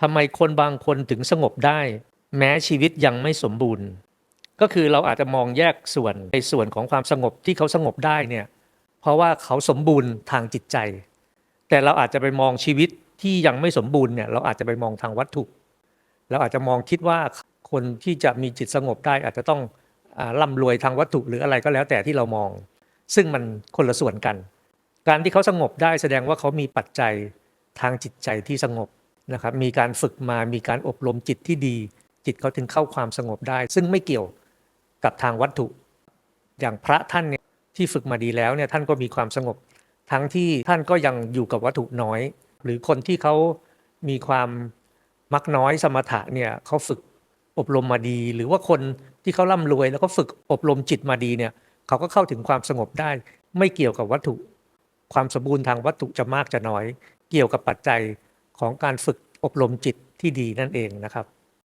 ทำไมคนบางคนถึงสงบได้ แม้ชีวิตยังไม่สมบูรณ์ ก็คือเราอาจจะมองแยกส่วนในส่วนของความสงบที่เขาสงบได้เนี่ยเพราะว่าเขาสมบูรณ์ทางจิตใจ แต่เราอาจจะไปมองชีวิตที่ยังไม่สมบูรณ์เนี่ยเราอาจจะไปมองทางวัตถุเราอาจจะมองคิดว่าคนที่จะมีจิตสงบได้อาจจะต้องร่ำรวยทางวัตถุหรืออะไรก็แล้วแต่ที่เรามอง ซึ่งมันคนละส่วนกัน การที่เขาสงบได้แสดงว่าเขามีปัจจัยทางจิตใจที่สงบ นะครับมีการฝึกมามีการอบรมจิตที่ดี จิตเขาถึงเข้าความสงบได้ ซึ่งไม่เกี่ยวกับทางวัตถุ อย่างพระท่านเนี่ยที่ฝึกมาดีแล้วเนี่ยท่านก็มีความสงบ ทั้งที่ท่านก็ยังอยู่กับวัตถุน้อย หรือคนที่เขามีความมักน้อยสมถะเนี่ยเขาฝึกอบรมมาดี หรือว่าคนที่เขาร่ำรวย แล้วก็ฝึกอบรมจิตมาดีเนี่ยเขาก็เข้าถึงความสงบได้ ไม่เกี่ยวกับวัตถุ ความสมบูรณ์ทางวัตถุจะมากจะน้อย เกี่ยวกับปัจจัย ของการฝึกอบรมจิตที่ดีนั่นเองนะครับ